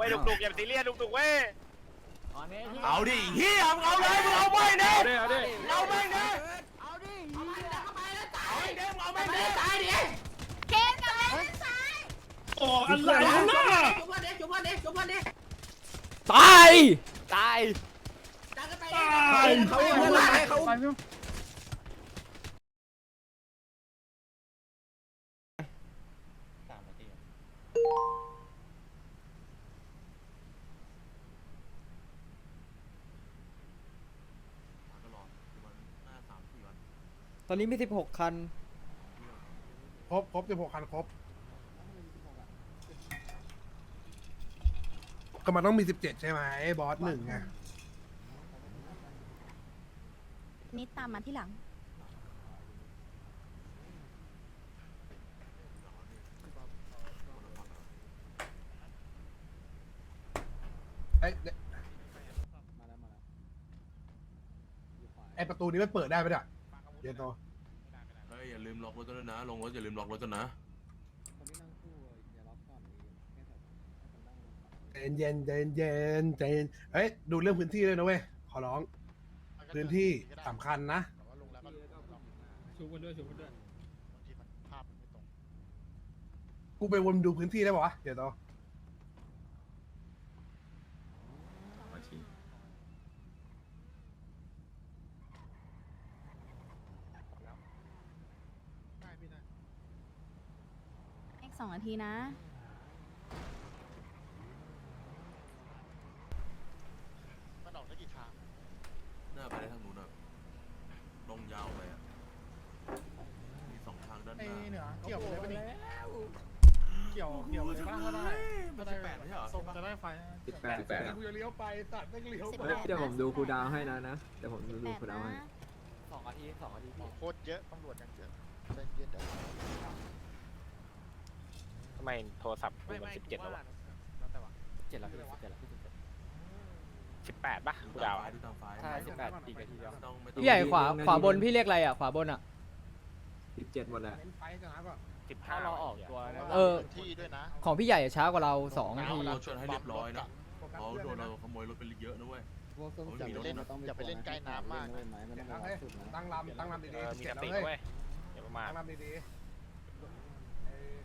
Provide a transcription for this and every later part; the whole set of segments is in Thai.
ว้ยดุกดุกอย่าซีเรียสดุกดุกเว้ยเอาดิเฮียมึงเอาเลยมึงเอาไปเนี่ยเอาดิเอาดิเอาไปเนี่ยเคนกับแม่ซ้ายโอ้อะไรล่ะตายตายตายเขาเพื่อนเราไปเขา ตอนนี้มี16คัน ครบครบสิบหกคันครบ ก็มันต้องมีสิบเจ็ดใช่ไหมบอสหนึ่งไงนี่ตามมาที่หลัง ไอ้ยไอ้ประตูนี้มันเปิดได้ไหมเนี่ยเดี๋ยวโตเฮ้ยอย่า ลืมล็อกรถด้วยนะ ลงรถอย่าลืมล็อกรถด้วยนะใจเย็นใจเย็นใจเย็นเฮ้ยดูเรื่องพื้นที่ด้วยนะเว้ยขอร้อง พื้นที่สำคัญนะชูกันด้วยชูกันด้วยกูไปวนดูพื้นที่ได้ป่าวะเดี๋ยวโตได้พี่ได้ อีก สองนาทีนะ มันออกได้กี่ทางหน้าไปได้ทางนู้นอะลงยาวไปอะ มีสองทางด้านหไอ้น้าเหนือเกี่ยวเลยปะเนี่ยเกี่ยวเกี่ยวเลยบ้างก็ได้มันสิบแปดไม่ใช่เหรอส่งจะได้ไฟสิบแปดสิบแปดกูจะเลี้ยวไปตัดแม่งเลี้ยวไป18เดี๋ยวผมดูคูลดาวน์ให้นะนะเดี๋ยวผมดูแปดคูลดาวน์ให้นะสองนาทีสองนาทีพี่โคตรเยอะตำรวจยังเยอะใจเย็นเดี๋ยวทำ ไมโทรศัพท์กูมันสิบเจ็ดแล้ววะเจ็ดแล้วพี่เจ็ดแล้วพี่เจ็ดสิบแปดป่ะกูดาวอะดูตามไฟล์ใช่สิบแปดอีกนาทีเดียวไม่ต้องไม่ต้องพี่ใหญ่ขวาขวาบนพี่เรียกอะไรอะขวาบนอะ สิบเจ็ดหมดแหละเน้นไฟกันนะก่อนสิบถ้าห้าเราออกตัวนะเออ ที่ด้วยนะของพี่ใหญ่อะช้ากว่าเราสองนาทีเราชวนให้เรียบร้อยนะโฟกัสเพราะเพื่อนโดนนะเราขโมยรถไปเยอะนะเว้ย อย่าไปเล่นอย่าไปเล่นใกล้น้ำมากนะเดี๋ยวนะเฮ้ยตั้งลำตั้งลำเอดีอๆมีเจ็สดติแล้วเฮ้ยเว้ยอย่าประมาทตั้งลำดี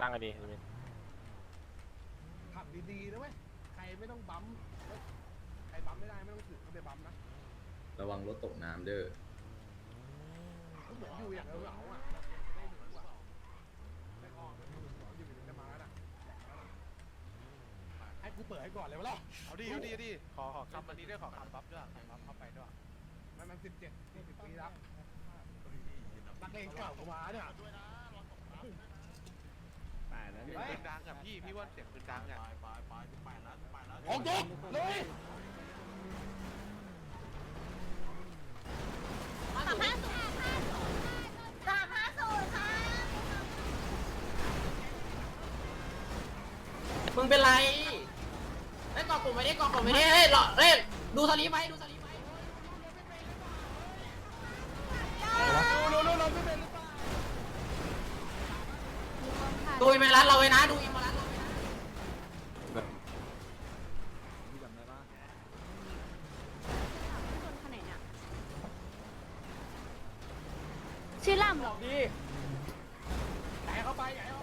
ตั้งกันดีๆขับ ดีๆนะเว้ย ใครไม่ต้องบัมป์ใครบัมป์ไม่ได้ไม่ต้องถือเขาไปบัมป์นะระวังรถตกน้ำเด้อเหมือนอยู่อย่างเหงาๆอะไม่ถึงว่ะไม่ออกอยู่อยู่จะมาแล้วน่ะให้กูเปิดให้ก่อนเลยวะล่ะเอาดิเอาดิเอาดิขอขอคำวันนี้ด้วยขอคำบัฟด้วยคำบัฟเข้าไปด้วยมันมันสิบเจ็ดสี่สิบปีแล้วนักเลงเก่ากูมาเนี่ยตายแล้วเสียงปืนดังกับพี่พี่ว่าเสียงปืนดังอะไปไปไปสิบแปดแล้วสิบแปดแล้วออกตัวเลยสามห้าศูนย์สามห้าศูนย์ค่ะมึงเป็นไรไอ้ยกอกผมไม่ได้กอกผมไม่ได้เฮ้ยหรอเฮ้ยดูสลีปไว้ดูสลีปไว้ ดูอิมเมรัสเราไว้นะดูอิมเมรัสเราไว้นะคนไหนเนี่ยชื่อล่ำเหรอเ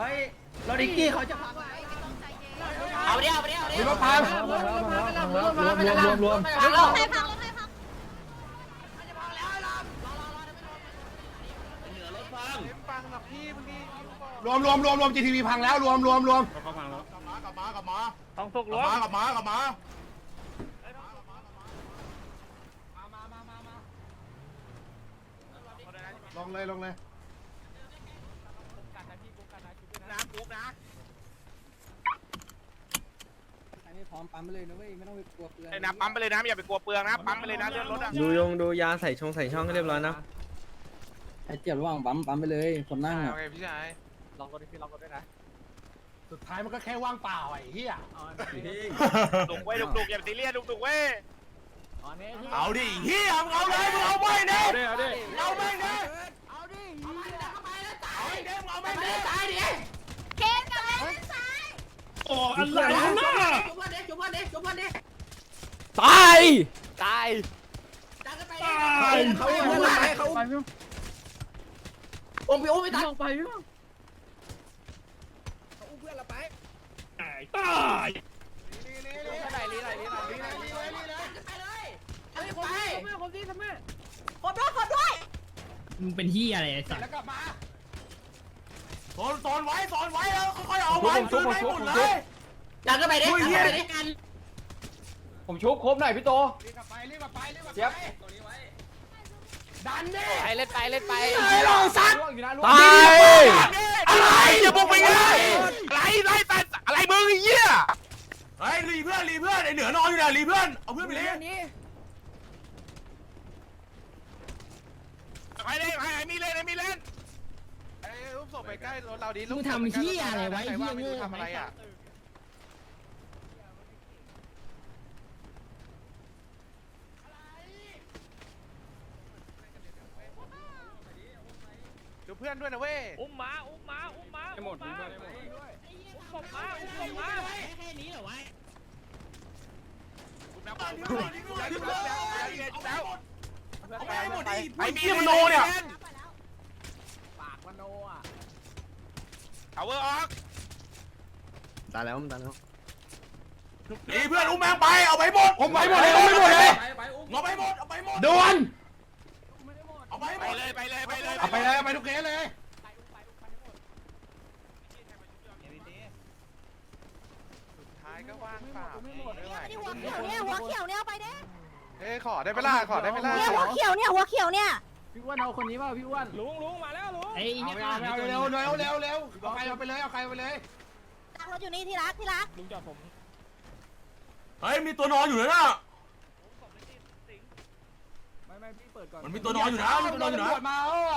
ฮ้ยเราดิกกี้เขาจะพังเอาไปดิเอาไปดิเอาไปดิมีรถพังรวมรวมรวมรวมพังแล้วใครถพังรถใครถพังรวมรวมรวมรวม GTV พังแล้วรถพังรถพังรถพังรถพังรถพังรถพังรถพังรถพังรถพังรถพังรถพังรถพังรถพังรถพัง วมรวมรวมเขาพังแล้วกลับมากลับมากลับมาต้องทุกกรลับถมากลับมากลับมาลงเลยลงเลยน้ำปุ๊บนะพร้อมปั๊มไปเลยนะเว้ยไม่ต้องไปกลัวเปลืองไอ้น้ำปั๊มไปเลยนะอย่าไปกลัวเปลืองนะปั๊มไปเลยนะเลื่อนรถอะดูยงดูยาใส่ช่องใส่ช่องให้เรียบร้อยนะไอ้เจ็บระหว่างปั๊มปั๊มไปเลยคนนั่งอะโอเคพี่ชาย ลองรถพี่ลองรถด้วยนะสุดท้ายมันก็แค่ว่างเปล่าไอ้เหี้ยดุกเว้ยดุกดุกอย่าซีเรียสดุกดุกเว้ยเอาดิเหี้ยมึงเอาเลยมึงเอาไปเนี่ยเอาดิเอาดิเอาไปเนี่ยเอาดิเอาไปดิเอาไปแล้วตายเอาไปเนี่ยมึงเอาไปเอาไปเนี่ยตายดิเคนกับแม่ซ้ายโอะไรนะจุ๊บเพื่อนเด็กจุ๊บเพื่อนเด็กจุ๊บเพื่อนเด็กตายตายดันกันไปตายเขาเพื่อนไปเขาไปพี่โอมพี่โอมไม่ตัดลงไปพี่ตาย ดันกันไปเลยเอาไปขอด้วยขอด้วยมึงเป็นที่อะไรไอ้สัตว์แล้วกลับมาโซนโซนไว้โซนไว้แล้วค่อยๆเอาไว้คืนให้หมดเลยดันกันไปเด็กดันกันไปเด็กกันผมชุบครบหน่อยพี่โตรีบไปรีบไปรีบกลับเจี๊ยบไปดันดิไปเล่นไปเล่นไปไอ้ลองซัดตายอะไรอย่าบุกไปไงอะไรไรแต่ อะไรมึงไอ้เหี้ยเฮ้ยรีเพื่อนรีเพื่อนไอ้เหนือนอนอยู่เนี่ยรีเพื่อนเอาเพื่อนไปเลยไปเลยไปมีเล่นมีเล่นไอ้รูปศพไปใกล้รถเราดิมึงทำที่อะไรไว้ใครเฮีว่ายไม่โง่รู้ทำอะไรอะดูเพื่อนด้วยนะเว้ยอุ้มมาอุ้มมาอุ้มมาให้หมดอุ้มมาให้หมดอุ้มมาอุ้มมาแค่นี้เหรอวะเอาไปหมดดิไอ้มีมโนเนี่ยปากมโนอะเอาเวอร์ออกตายแล้วมันตายแล้วรีเพื่อนอุ้มแมงไปเอาไปหมดผมไปหมดเลยเอาไปหมดเลยเอาไปหมดเอาไปหมดดวนเอาไปหมดเลยไปเลยไปเลยเอาไปเลยไปทุกเคสเลย สุดท้ายก็ว่างเปล่าไม่ไหวนี่หัวเขียวเนี่ยหัวเขียวเนี่ยเอาไปเด้เอ้ยขอได้ไหมล่ะขอได้ไหมล่ะเนี่ยหัวเขียวเนี่ยหัวเขียวเนี่ยพี่อ้วนเอาคนนี้เปล่าพี่อ้วนลุงลุงมาแล้วลุงไอ้เอาเหี้ยเอาเร็วเร็วเร็วเร็วเอาใครเอาไปเลยเอาใครเอาไปเลยตังรถอยู่นี่ที่รักที่รักลุงจอดผมเฮ้ยมีตัวนอนอยู่เลยนะไม่ไม่พี่เปิดก่อนมันมีตัวนอนอยู่นะมีตัวนอนอยู่นะมาเออ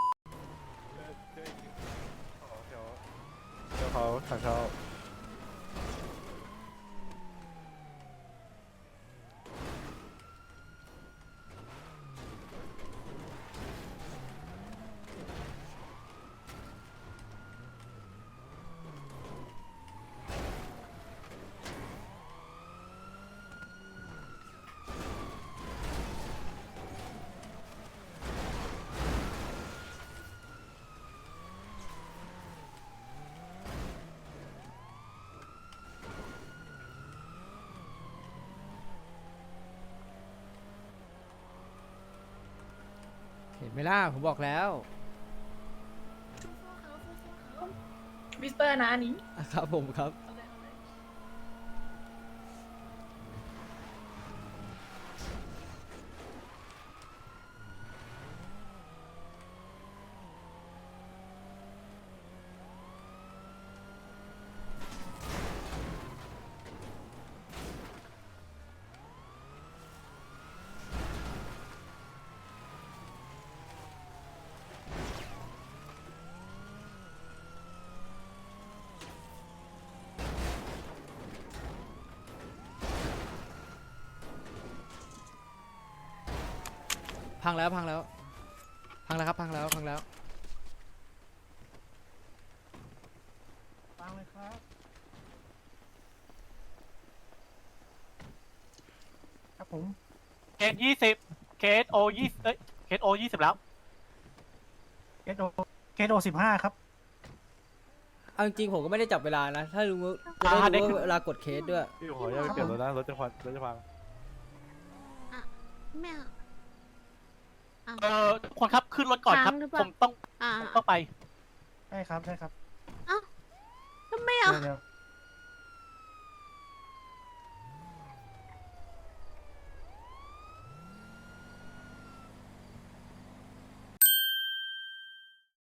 เห็นไหมล่ะผมบอกแล้วมิสเตอร์นะอันนี้ครับผมครับ พังแล้วพังแล้ว พังแล้วครับพังแล้วพังแล้วฟังเลยครับ ครับผม เคสยี่สิบเคสโอยี่เอ้ยเคสโอยี่สิบแล้ว เคสโอเคสโอสิบห้าครับ เอาจริงๆผมก็ไม่ได้จับเวลานะ ถ้ารู้จะอ่าได้ได้รู้ว่าเวลากดเคสด้วย พี่ขออนุญาตไปเปลี่ยนรถนะรถจะพังรถจะพัง แม่ เออทุกคนครับขึ้นรถก่อนครับ ค้างหรือเปล่า ผมต้องอ่าผมต้องไป ใช่ครับใช่ครับทำไมอะ เดี๋ยวเดี๋ยว